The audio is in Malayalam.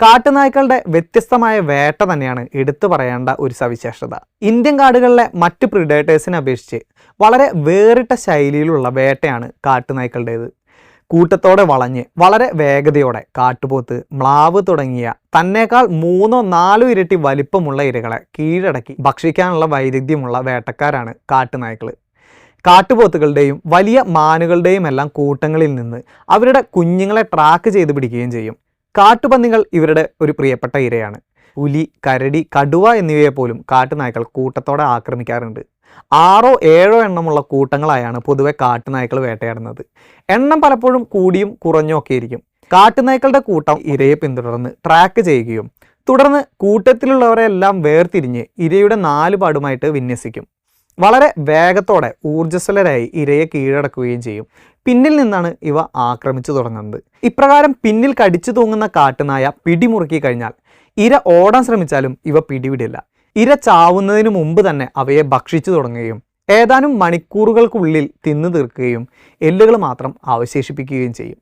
കാട്ടുനായ്ക്കളുടെ വ്യത്യസ്തമായ വേട്ട തന്നെയാണ് എടുത്തു പറയേണ്ട ഒരു സവിശേഷത. ഇന്ത്യൻ കാടുകളിലെ മറ്റ് പ്രിഡേറ്റേഴ്സിനെ അപേക്ഷിച്ച് വളരെ വേറിട്ട ശൈലിയിലുള്ള വേട്ടയാണ് കാട്ടുനായ്ക്കളുടേത്. കൂട്ടത്തോടെ വളഞ്ഞ് വളരെ വേഗതയോടെ കാട്ടുപോത്ത് മ്ലാവ് തുടങ്ങിയ തന്നേക്കാൾ മൂന്നോ നാലോ ഇരട്ടി വലിപ്പമുള്ള ഇരകളെ കീഴടക്കി ഭക്ഷിക്കാനുള്ള വൈദഗ്ധ്യമുള്ള വേട്ടക്കാരാണ് കാട്ടുനായ്ക്കൾ കാട്ടുപോത്തുകളുടെയും വലിയ മാനുകളുടെയും എല്ലാം കൂട്ടങ്ങളിൽ നിന്ന് അവരുടെ കുഞ്ഞുങ്ങളെ ട്രാക്ക് ചെയ്ത് പിടിക്കുകയും ചെയ്യും. കാട്ടുപന്നികൾ ഇവരുടെ ഒരു പ്രിയപ്പെട്ട ഇരയാണ്. പുലി കരടി കടുവ എന്നിവയെ പോലും കാട്ടുനായ്ക്കൾ കൂട്ടത്തോടെ ആക്രമിക്കാറുണ്ട്. ആറോ ഏഴോ എണ്ണമുള്ള കൂട്ടങ്ങളായാണ് പൊതുവെ കാട്ടുനായ്ക്കൾ വേട്ടയാടുന്നത്. എണ്ണം പലപ്പോഴും കൂടിയും കുറഞ്ഞോ ഒക്കെ ഇരിക്കും കാട്ടുനായ്ക്കളുടെ കൂട്ടം ഇരയെ പിന്തുടർന്ന് ട്രാക്ക് ചെയ്യുകയും തുടർന്ന് കൂട്ടത്തിലുള്ളവരെല്ലാം വേർതിരിഞ്ഞ് ഇരയുടെ നാലുപാടുമായിട്ട് വിന്യസിക്കും. വളരെ വേഗത്തോടെ ഊർജസ്വലരായി ഇരയെ കീഴടക്കുകയും ചെയ്യും. പിന്നിൽ നിന്നാണ് ഇവ ആക്രമിച്ചു തുടങ്ങുന്നത്. ഇപ്രകാരം പിന്നിൽ കടിച്ചു തൂങ്ങുന്ന കാട്ടുനായ പിടിമുറുക്കി കഴിഞ്ഞാൽ ഇര ഓടാൻ ശ്രമിച്ചാലും ഇവ പിടിവിടില്ല. ഇര ചാവുന്നതിന് മുമ്പ് തന്നെ അവയെ ഭക്ഷിച്ചു തുടങ്ങുകയും ഏതാനും മണിക്കൂറുകൾക്കുള്ളിൽ തിന്നു തീർക്കുകയും എല്ലുകൾ മാത്രം അവശേഷിപ്പിക്കുകയും ചെയ്യും.